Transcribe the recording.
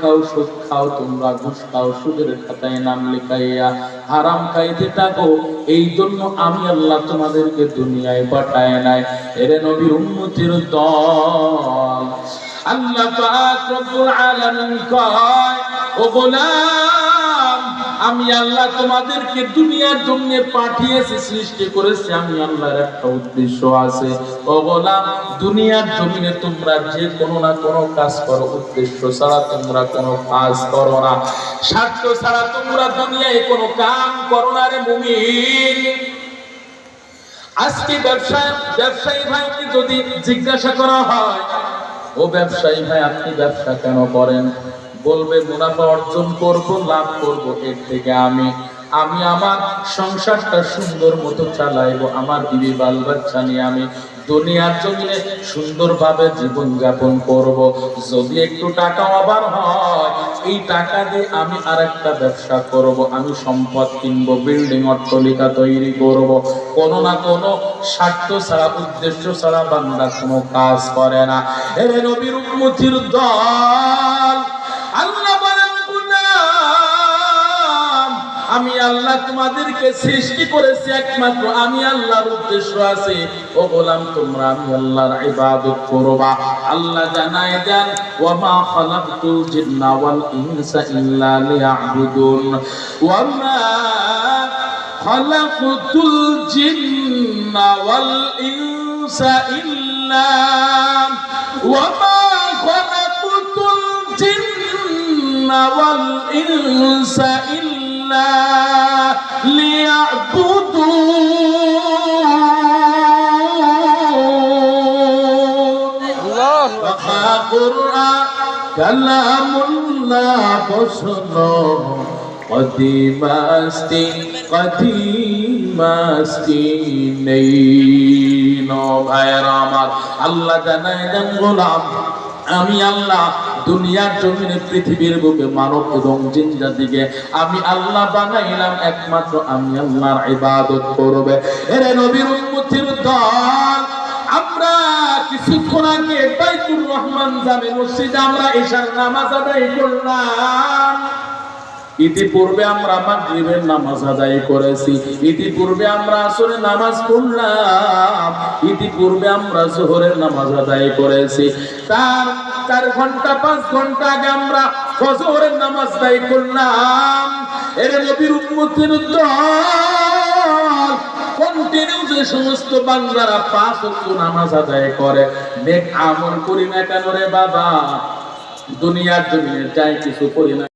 খাও সুদ খাও, তোমরা ঘুষ খাও, সুদের খাতায় নাম লেখাইয়া হারাম খাইতে থাকো। এই জন্য আমি আল্লাহ তোমাদেরকে দুনিয়ায় পাঠায় নাই। এরে নবীর উন্নতির দল। আল্লাহ পাক রব্বুল আলামিন কয়, ও গোলাম আমি আল্লাহ তোমাদেরকে দুনিয়ার জন্য পাঠিয়েছি, সৃষ্টি করেছি। আমি আল্লাহর একটা উদ্দেশ্য আছে। ও গোলাম, দুনিয়ার জমিনে তোমরা যে কোনো না কোনো কাজ করো। উদ্দেশ্য ছাড়া তোমরা কোনো কাজ করো না। স্বার্থ ছাড়া তোমরা দুনিয়ায় কোনো কাম করো না রে মুমিন। আজকে ব্যবসায়, ব্যবসায়ী ভাইকে যদি জিজ্ঞাসা করা হয়, ও ব্যবসায়ী ভাই, আপনি ব্যবসা কেন করেন? বলবে, মুনাফা অর্জন করব, লাভ করব, এর থেকে আমি আমি আমার সংসারটা সুন্দর মতো চালাইবো, আমার বিবি বাল বাচ্চা নিয়ে আমি দুনিয়ার জমিনে সুন্দরভাবে জীবন যাপন করব। যদি একটু টাকা আবার হয়, এই টাকা দিয়ে আমি আর একটা ব্যবসা করব, আমি সম্পদ কিনবো, বিল্ডিং, অট্টালিকা তৈরি করব। কোনো না কোনো স্বার্থ ছাড়া, উদ্দেশ্য ছাড়া বান্দা কোনো কাজ করে না। এরে নবীর উম্মতির দল। আল্লাহ আমি আল্লাহ তোমাদেরকে সৃষ্টি করেছি একমাত্র। আমি আল্লাহর উদ্দেশ্য আছে। ও গোলাম, তোমরা আমি আল্লাহর ইবাদত করবা। আল্লাহ জানায় দেন ওয়া খালাকতুল জিন্না ওয়াল ইনসা ইল্লা লিয়াবুদুন। ওয়া খালাকতুল জিন্না ওয়াল ইনসা ইল্লা ওয়া জিন্না ওয়াল ইনসা ইল্লা লিয়াবুদুন قرآن كلام الله بشر قديم استي قديم استي নেই ভাইয়েরা আমার আল্লাহ জানায় দেন গোলাম আমি আল্লাহ দুনিয়ার জমিনে পৃথিবীর বুকে মানব এবং জিন জাতিকে আমি আল্লাহ বানাইলাম, একমাত্র আমি আল্লাহর ইবাদত করবে। এরে নবীর উম্মতির দল, আমরা কিছুক্ষণ আগে বাইতুর রহমান জামে মসজিদে আমরা এশার নামাজ আদায় করলাম। ইতিপূর্বে আমরা মাগরিবের নামাজ আদায় করেছি, ইতিপূর্বে আমরা আসরের নামাজ পড়লাম। ইতিপূর্বে আমরা জোহরের নামাজ আদায় করেছি। তার চার ঘণ্টা, পাঁচ ঘণ্টা আগে আমরা ফজরের নামাজ আদায় করলাম। এর নবীর উম্মতের আমল করি না কেন রে বাবা? দুনিয়ার জমিনে যাই কিছু করি না।